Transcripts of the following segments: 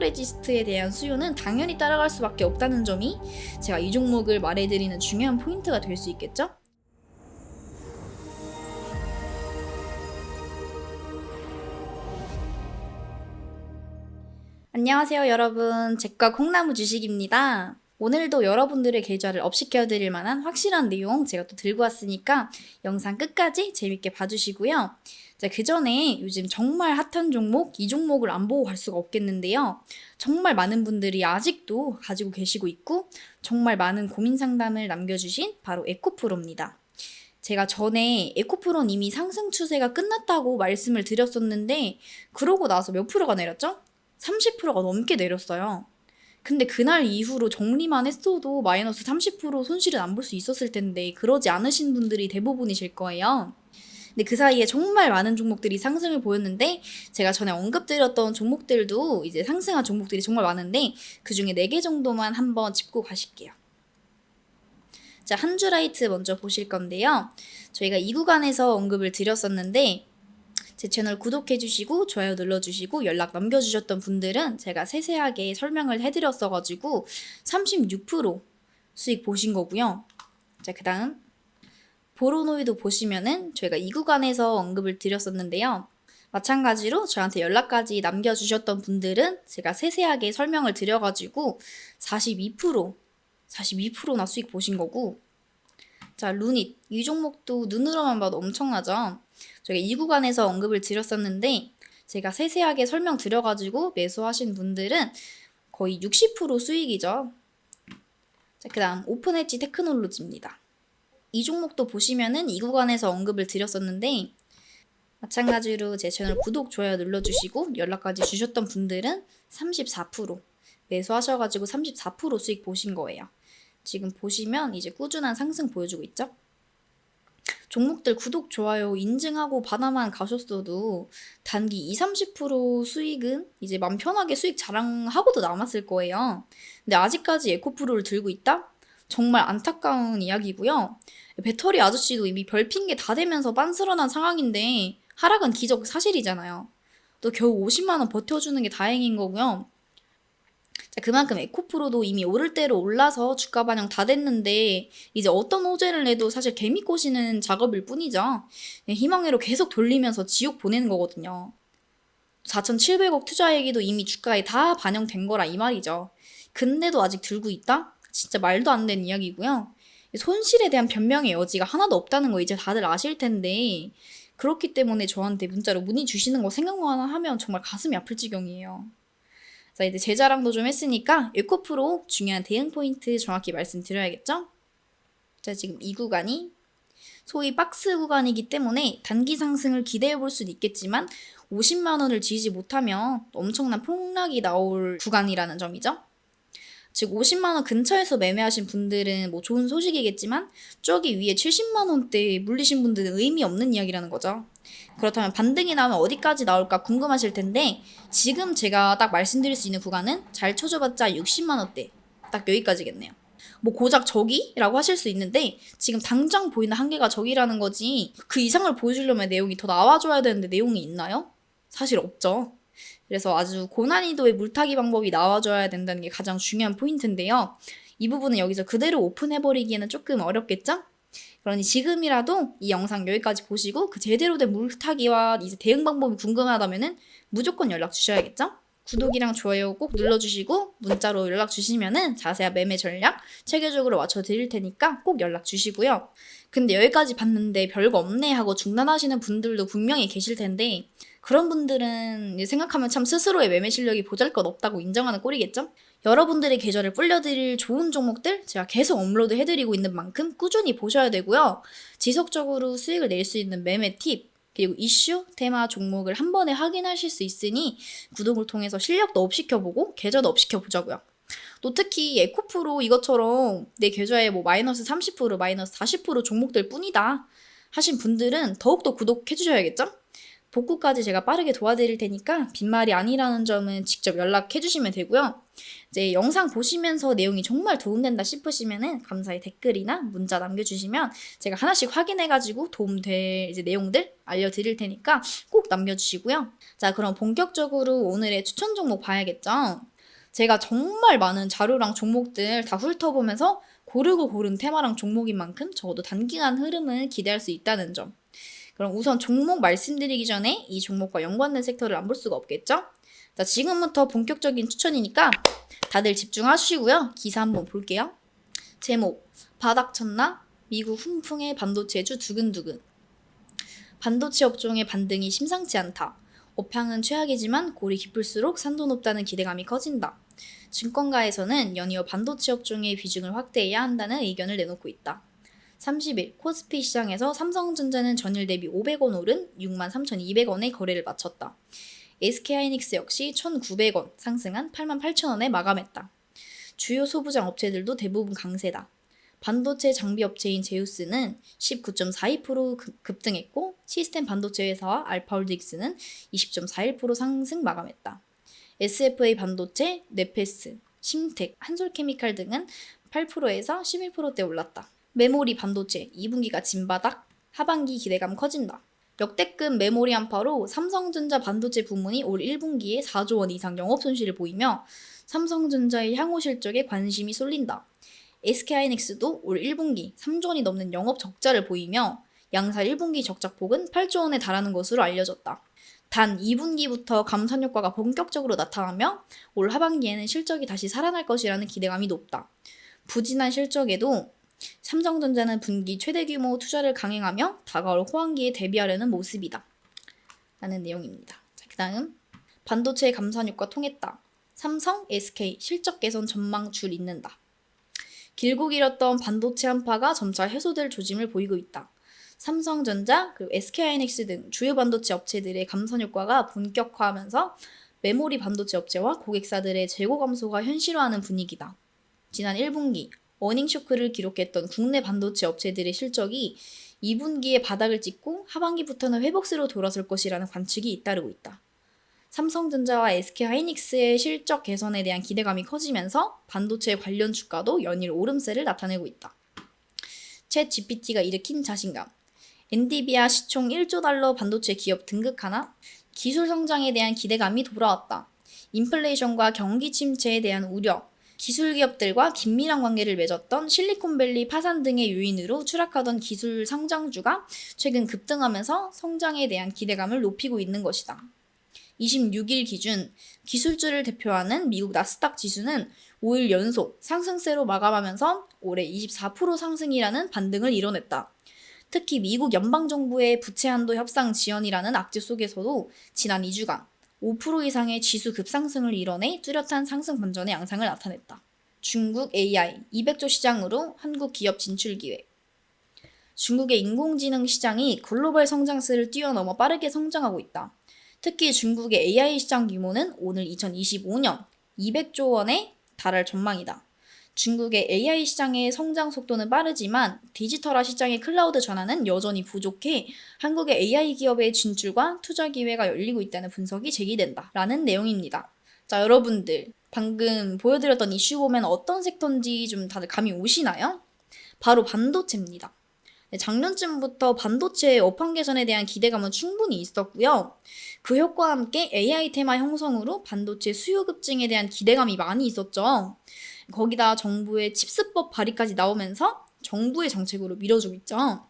레지스트에 대한 수요는 당연히 따라갈 수밖에 없다는 점이 제가 이 종목을 말해드리는 중요한 포인트가 될 수 있겠죠? 안녕하세요 여러분 제과 콩나무 주식입니다 오늘도 여러분들의 계좌를 업시켜 드릴 만한 확실한 내용 제가 또 들고 왔으니까 영상 끝까지 재밌게 봐주시고요 자, 그 전에 요즘 정말 핫한 종목, 이 종목을 안 보고 갈 수가 없겠는데요. 정말 많은 분들이 아직도 가지고 계시고 있고, 정말 많은 고민 상담을 남겨주신 바로 에코프로입니다. 제가 전에 에코프로는 이미 상승 추세가 끝났다고 말씀을 드렸었는데, 그러고 나서 몇 프로가 내렸죠? 30%가 넘게 내렸어요. 근데 그날 이후로 정리만 했어도 마이너스 30% 손실은 안 볼 수 있었을 텐데, 그러지 않으신 분들이 대부분이실 거예요. 근데 그 사이에 정말 많은 종목들이 상승을 보였는데 제가 전에 언급드렸던 종목들도 이제 상승한 종목들이 정말 많은데 그 중에 4개 정도만 한번 짚고 가실게요. 자, 한주라이트 먼저 보실 건데요. 저희가 이 구간에서 언급을 드렸었는데 제 채널 구독해주시고 좋아요 눌러주시고 연락 남겨주셨던 분들은 제가 세세하게 설명을 해드렸어가지고 36% 수익 보신 거고요. 자, 그 다음 보로노이도 보시면은 저희가 이 구간에서 언급을 드렸었는데요. 마찬가지로 저한테 연락까지 남겨주셨던 분들은 제가 세세하게 설명을 드려가지고 42% 42%나 수익 보신 거고 자 루닛 이 종목도 눈으로만 봐도 엄청나죠. 저희가 이 구간에서 언급을 드렸었는데 제가 세세하게 설명 드려가지고 매수하신 분들은 거의 60% 수익이죠. 자, 그 다음 오픈엣지 테크놀로지입니다. 이 종목도 보시면은 이 구간에서 언급을 드렸었는데 마찬가지로 제 채널 구독, 좋아요 눌러주시고 연락까지 주셨던 분들은 34% 매수하셔가지고 34% 수익 보신 거예요. 지금 보시면 이제 꾸준한 상승 보여주고 있죠? 종목들 구독, 좋아요 인증하고 받아만 가셨어도 단기 20, 30% 수익은 이제 맘 편하게 수익 자랑하고도 남았을 거예요. 근데 아직까지 에코프로를 들고 있다? 정말 안타까운 이야기고요. 배터리 아저씨도 이미 별 핑계 다 대면서 빤스런한 상황인데 하락은 기적 사실이잖아요. 또 겨우 50만 원 버텨주는 게 다행인 거고요. 자, 그만큼 에코프로도 이미 오를 대로 올라서 주가 반영 다 됐는데 이제 어떤 호재를 내도 사실 개미 꼬시는 작업일 뿐이죠. 네, 희망회로 계속 돌리면서 지옥 보내는 거거든요. 4,700억 투자액이도 이미 주가에 다 반영된 거라 이 말이죠. 근데도 아직 들고 있다? 진짜 말도 안 되는 이야기고요. 손실에 대한 변명의 여지가 하나도 없다는 거 이제 다들 아실 텐데 그렇기 때문에 저한테 문자로 문의 주시는 거 생각만 하면 정말 가슴이 아플 지경이에요. 자 이제 제 자랑도 좀 했으니까 에코프로 중요한 대응 포인트 정확히 말씀드려야겠죠? 자 지금 이 구간이 소위 박스 구간이기 때문에 단기 상승을 기대해 볼 수는 있겠지만 50만 원을 지지 못하면 엄청난 폭락이 나올 구간이라는 점이죠. 즉 50만 원 근처에서 매매하신 분들은 뭐 좋은 소식이겠지만 저기 위에 70만 원대 물리신 분들은 의미 없는 이야기라는 거죠. 그렇다면 반등이 나오면 어디까지 나올까 궁금하실 텐데 지금 제가 딱 말씀드릴 수 있는 구간은 잘 쳐줘봤자 60만 원대 딱 여기까지겠네요. 뭐 고작 저기라고 하실 수 있는데 지금 당장 보이는 한계가 저기라는 거지 그 이상을 보여주려면 내용이 더 나와줘야 되는데 내용이 있나요? 사실 없죠. 그래서 아주 고난이도의 물타기 방법이 나와줘야 된다는 게 가장 중요한 포인트인데요. 이 부분은 여기서 그대로 오픈해버리기에는 조금 어렵겠죠? 그러니 지금이라도 이 영상 여기까지 보시고 그 제대로 된 물타기와 이제 대응 방법이 궁금하다면은 무조건 연락 주셔야겠죠? 구독이랑 좋아요 꼭 눌러주시고 문자로 연락 주시면은 자세한 매매 전략 체계적으로 맞춰 드릴 테니까 꼭 연락 주시고요. 근데 여기까지 봤는데 별거 없네 하고 중단하시는 분들도 분명히 계실 텐데 그런 분들은 생각하면 참 스스로의 매매 실력이 보잘것 없다고 인정하는 꼴이겠죠? 여러분들의 계좌를 불려드릴 좋은 종목들 제가 계속 업로드 해드리고 있는 만큼 꾸준히 보셔야 되고요. 지속적으로 수익을 낼 수 있는 매매 팁, 그리고 이슈, 테마, 종목을 한 번에 확인하실 수 있으니 구독을 통해서 실력도 업시켜보고 계좌도 업시켜보자고요. 또 특히 에코프로 이것처럼 내 계좌에 뭐 마이너스 30% 마이너스 40% 종목들 뿐이다 하신 분들은 더욱더 구독해 주셔야겠죠? 복구까지 제가 빠르게 도와드릴 테니까 빈말이 아니라는 점은 직접 연락해 주시면 되고요. 이제 영상 보시면서 내용이 정말 도움된다 싶으시면은 감사히 댓글이나 문자 남겨주시면 제가 하나씩 확인해가지고 도움될 이제 내용들 알려드릴 테니까 꼭 남겨주시고요. 자, 그럼 본격적으로 오늘의 추천 종목 봐야겠죠? 제가 정말 많은 자료랑 종목들 다 훑어보면서 고르고 고른 테마랑 종목인 만큼 적어도 단기간 흐름을 기대할 수 있다는 점. 그럼 우선 종목 말씀드리기 전에 이 종목과 연관된 섹터를 안 볼 수가 없겠죠? 자, 지금부터 본격적인 추천이니까 다들 집중하시고요. 기사 한번 볼게요. 제목, 바닥 쳤나? 미국 훈풍의 반도체주 두근두근. 반도체 업종의 반등이 심상치 않다. 업향은 최악이지만 골이 깊을수록 산도 높다는 기대감이 커진다. 증권가에서는 연이어 반도체 업종의 비중을 확대해야 한다는 의견을 내놓고 있다. 30일 코스피 시장에서 삼성전자는 전일 대비 500원 오른 63,200원의 거래를 마쳤다. SK하이닉스 역시 1,900원 상승한 88,000원에 마감했다. 주요 소부장 업체들도 대부분 강세다. 반도체 장비 업체인 제우스는 19.42% 급- 급등했고 시스템 반도체 회사와 알파홀딩스는 20.41% 상승 마감했다. SFA 반도체, 네페스, 심텍, 한솔케미칼 등은 8%에서 11%대 올랐다. 메모리 반도체 2분기가 진바닥, 하반기 기대감 커진다. 역대급 메모리 한파로 삼성전자 반도체 부문이 올 1분기에 4조 원 이상 영업 손실을 보이며 삼성전자의 향후 실적에 관심이 쏠린다. SK하이닉스도 올 1분기 3조 원이 넘는 영업 적자를 보이며 양사 1분기 적자폭은 8조 원에 달하는 것으로 알려졌다. 단 2분기부터 감산 효과가 본격적으로 나타나며 올 하반기에는 실적이 다시 살아날 것이라는 기대감이 높다. 부진한 실적에도 삼성전자는 분기 최대 규모 투자를 강행하며 다가올 호황기에 대비하려는 모습이다. 라는 내용입니다. 자, 그 다음 반도체 감산 효과 통했다. 삼성, SK 실적 개선 전망 줄 잇는다. 길고 길었던 반도체 한파가 점차 해소될 조짐을 보이고 있다. 삼성전자 그리고 SK하이닉스 등 주요 반도체 업체들의 감산 효과가 본격화하면서 메모리 반도체 업체와 고객사들의 재고 감소가 현실화하는 분위기다. 지난 1분기 어닝 쇼크를 기록했던 국내 반도체 업체들의 실적이 2분기에 바닥을 찍고 하반기부터는 회복세로 돌아설 것이라는 관측이 잇따르고 있다. 삼성전자와 SK하이닉스의 실적 개선에 대한 기대감이 커지면서 반도체 관련 주가도 연일 오름세를 나타내고 있다. 챗 GPT가 일으킨 자신감. 엔디비아 시총 1조 달러 반도체 기업 등극 하나? 기술 성장에 대한 기대감이 돌아왔다. 인플레이션과 경기 침체에 대한 우려, 기술 기업들과 긴밀한 관계를 맺었던 실리콘밸리 파산 등의 요인으로 추락하던 기술 성장주가 최근 급등하면서 성장에 대한 기대감을 높이고 있는 것이다. 26일 기준 기술주를 대표하는 미국 나스닥 지수는 5일 연속 상승세로 마감하면서 올해 24% 상승이라는 반등을 이뤄냈다. 특히 미국 연방정부의 부채 한도 협상 지연이라는 악재 속에서도 지난 2주간 5% 이상의 지수 급상승을 이뤄내 뚜렷한 상승 반전의 양상을 나타냈다. 중국 AI 200조 시장으로 한국 기업 진출 기회. 중국의 인공지능 시장이 글로벌 성장세를 뛰어넘어 빠르게 성장하고 있다. 특히 중국의 AI 시장 규모는 오늘 2025년 200조 원에 달할 전망이다. 중국의 AI 시장의 성장 속도는 빠르지만 디지털화 시장의 클라우드 전환은 여전히 부족해 한국의 AI 기업의 진출과 투자 기회가 열리고 있다는 분석이 제기된다. 라는 내용입니다. 자, 여러분들. 방금 보여드렸던 이슈 보면 어떤 섹터인지 좀 다들 감이 오시나요? 바로 반도체입니다. 네, 작년쯤부터 반도체의 업황 개선에 대한 기대감은 충분히 있었고요. 그 효과와 함께 AI 테마 형성으로 반도체 수요 급증에 대한 기대감이 많이 있었죠. 거기다 정부의 칩스법 발의까지 나오면서 정부의 정책으로 밀어주고 있죠.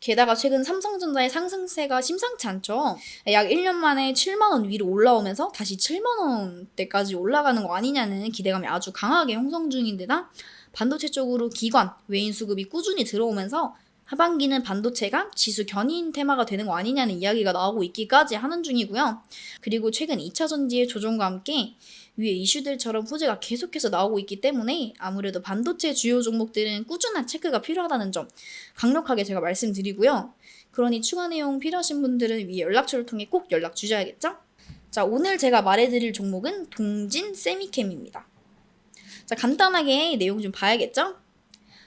게다가 최근 삼성전자의 상승세가 심상치 않죠. 약 1년 만에 7만 원 위로 올라오면서 다시 7만 원대까지 올라가는 거 아니냐는 기대감이 아주 강하게 형성 중인데다 반도체 쪽으로 기관, 외인 수급이 꾸준히 들어오면서 하반기는 반도체가 지수 견인 테마가 되는 거 아니냐는 이야기가 나오고 있기까지 하는 중이고요. 그리고 최근 2차 전지의 조정과 함께 위에 이슈들처럼 호재가 계속해서 나오고 있기 때문에 아무래도 반도체 주요 종목들은 꾸준한 체크가 필요하다는 점 강력하게 제가 말씀드리고요. 그러니 추가 내용 필요하신 분들은 위에 연락처를 통해 꼭 연락 주셔야겠죠? 자, 오늘 제가 말해드릴 종목은 동진 세미캠입니다. 자, 간단하게 내용 좀 봐야겠죠?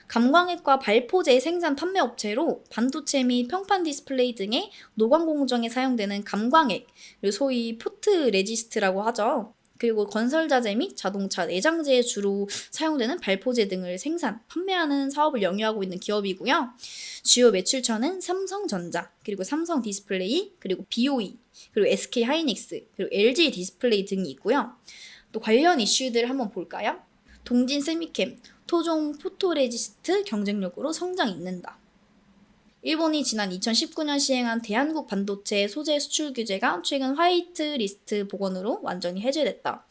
감광액과 발포제 생산 판매 업체로 반도체 및 평판 디스플레이 등의 노광 공정에 사용되는 감광액, 그리고 소위 포트 레지스트라고 하죠. 그리고 건설 자재 및 자동차 내장재에 주로 사용되는 발포제 등을 생산, 판매하는 사업을 영위하고 있는 기업이고요. 주요 매출처는 삼성전자, 그리고 삼성 디스플레이, 그리고 BOE, 그리고 SK 하이닉스, 그리고 LG 디스플레이 등이 있고요. 또 관련 이슈들을 한번 볼까요? 동진 세미캠, 토종 포토레지스트 경쟁력으로 성장 잇는다. 일본이 지난 2019년 시행한 대한국 반도체 소재 수출 규제가 최근 화이트 리스트 복원으로 완전히 해제됐다.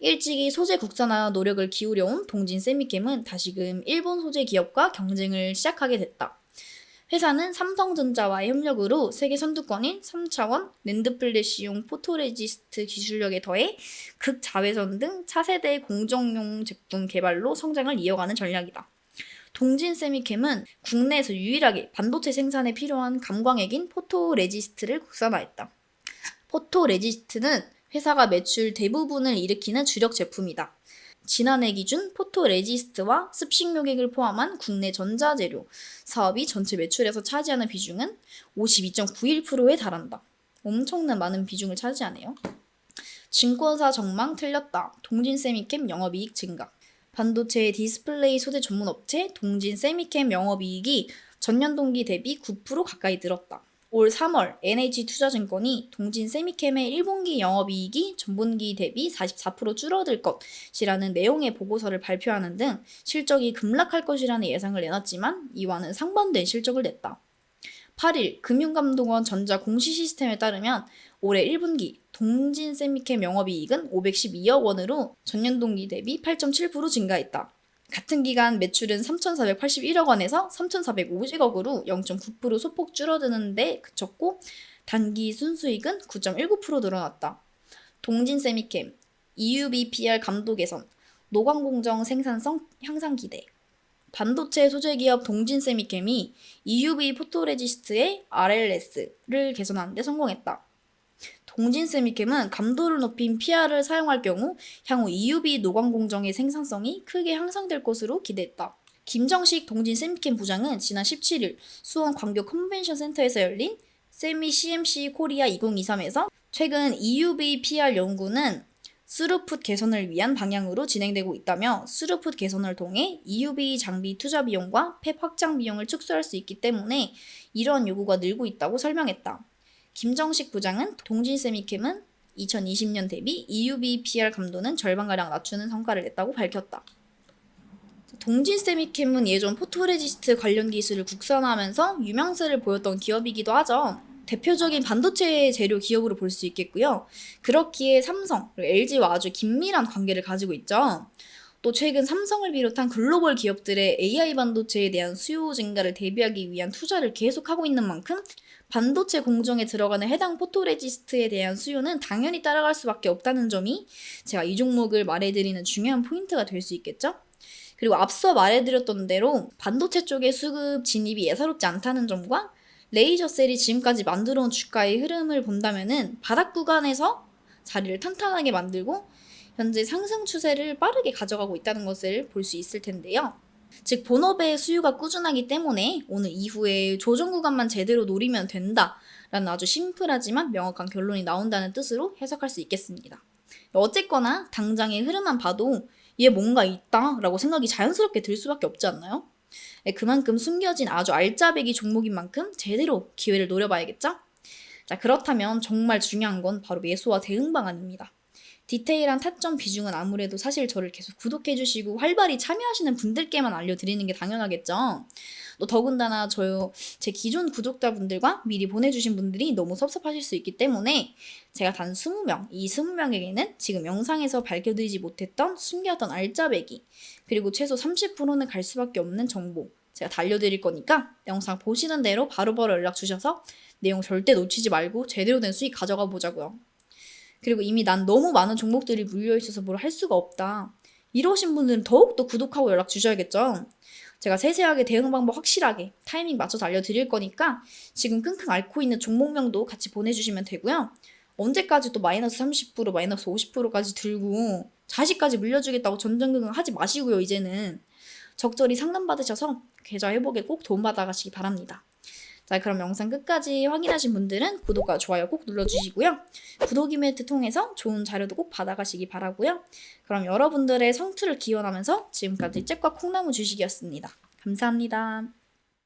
일찍이 소재 국산화 노력을 기울여온 동진 세미캠은 다시금 일본 소재 기업과 경쟁을 시작하게 됐다. 회사는 삼성전자와의 협력으로 세계 선두권인 3차원 랜드 플래시용 포토레지스트 기술력에 더해 극자외선 등 차세대 공정용 제품 개발로 성장을 이어가는 전략이다. 동진 세미캠은 국내에서 유일하게 반도체 생산에 필요한 감광액인 포토레지스트를 국산화했다. 포토레지스트는 회사가 매출 대부분을 일으키는 주력 제품이다. 지난해 기준 포토레지스트와 습식 용액을 포함한 국내 전자재료 사업이 전체 매출에서 차지하는 비중은 52.91%에 달한다. 엄청난 많은 비중을 차지하네요. 증권사 전망 틀렸다. 동진 세미캠 영업이익 증가. 반도체 디스플레이 소재 전문 업체 동진 세미캠 영업이익이 전년 동기 대비 9% 가까이 늘었다. 올 3월 NH투자증권이 동진 세미캠의 1분기 영업이익이 전분기 대비 44% 줄어들 것이라는 내용의 보고서를 발표하는 등 실적이 급락할 것이라는 예상을 내놨지만 이와는 상반된 실적을 냈다. 8일 금융감독원 전자 공시 시스템에 따르면 올해 1분기 동진 세미캠 영업이익은 512억 원으로 전년 동기 대비 8.7% 증가했다. 같은 기간 매출은 3,481억 원에서 3,450억으로 0.9% 소폭 줄어드는데 그쳤고 단기 순수익은 9.19% 늘어났다. 동진 세미캠, EUV PR 감도 개선, 노광 공정 생산성 향상 기대. 반도체 소재 기업 동진 세미캠이 EUV 포토레지스트의 RLS를 개선하는 데 성공했다. 동진 세미캠은 감도를 높인 PR을 사용할 경우 향후 EUV 노광 공정의 생산성이 크게 향상될 것으로 기대했다. 김정식 동진 세미캠 부장은 지난 17일 수원 광교 컨벤션 센터에서 열린 세미 CMC 코리아 2023에서 최근 EUV PR 연구는 스루풋 개선을 위한 방향으로 진행되고 있다며 스루풋 개선을 통해 EUV 장비 투자 비용과 팹 확장 비용을 축소할 수 있기 때문에 이러한 요구가 늘고 있다고 설명했다. 김정식 부장은 동진 세미캠은 2020년 대비 EUV PR 감도는 절반가량 낮추는 성과를 냈다고 밝혔다. 동진 세미캠은 예전 포토레지스트 관련 기술을 국산화하면서 유명세를 보였던 기업이기도 하죠. 대표적인 반도체 재료 기업으로 볼 수 있겠고요. 그렇기에 삼성, LG와 아주 긴밀한 관계를 가지고 있죠. 또 최근 삼성을 비롯한 글로벌 기업들의 AI 반도체에 대한 수요 증가를 대비하기 위한 투자를 계속하고 있는 만큼 반도체 공정에 들어가는 해당 포토레지스트에 대한 수요는 당연히 따라갈 수밖에 없다는 점이 제가 이 종목을 말해드리는 중요한 포인트가 될 수 있겠죠? 그리고 앞서 말해드렸던 대로 반도체 쪽의 수급 진입이 예사롭지 않다는 점과 레이저 셀이 지금까지 만들어온 주가의 흐름을 본다면은 바닥 구간에서 자리를 탄탄하게 만들고 현재 상승 추세를 빠르게 가져가고 있다는 것을 볼 수 있을 텐데요. 즉 본업의 수요가 꾸준하기 때문에 오늘 이후에 조정 구간만 제대로 노리면 된다라는 아주 심플하지만 명확한 결론이 나온다는 뜻으로 해석할 수 있겠습니다. 어쨌거나 당장의 흐름만 봐도 얘 뭔가 있다라고 생각이 자연스럽게 들 수밖에 없지 않나요? 네, 그만큼 숨겨진 아주 알짜배기 종목인 만큼 제대로 기회를 노려봐야겠죠? 자, 그렇다면 정말 중요한 건 바로 매수와 대응 방안입니다. 디테일한 타점 비중은 아무래도 사실 저를 계속 구독해주시고 활발히 참여하시는 분들께만 알려드리는 게 당연하겠죠. 또 더군다나 저요 제 기존 구독자분들과 미리 보내주신 분들이 너무 섭섭하실 수 있기 때문에 제가 단 20명, 이 20명에게는 지금 영상에서 밝혀드리지 못했던 숨겼던 알짜배기 그리고 최소 30%는 갈 수밖에 없는 정보 제가 달려드릴 거니까 영상 보시는 대로 바로바로 연락 주셔서 내용 절대 놓치지 말고 제대로 된 수익 가져가 보자고요. 그리고 이미 난 너무 많은 종목들이 물려 있어서 뭘 할 수가 없다. 이러신 분들은 더욱더 구독하고 연락 주셔야겠죠. 제가 세세하게 대응 방법 확실하게 타이밍 맞춰서 알려드릴 거니까 지금 끙끙 앓고 있는 종목명도 같이 보내주시면 되고요. 언제까지 또 마이너스 30% 마이너스 50%까지 들고 자식까지 물려주겠다고 전전긍긍 하지 마시고요 이제는 적절히 상담받으셔서 계좌 회복에 꼭 도움받아 가시기 바랍니다. 자, 그럼 영상 끝까지 확인하신 분들은 구독과 좋아요 꼭 눌러주시고요. 구독 이벤트 통해서 좋은 자료도 꼭 받아가시기 바라고요. 그럼 여러분들의 성투를 기원하면서 지금까지 잭과 콩나무 주식이었습니다. 감사합니다.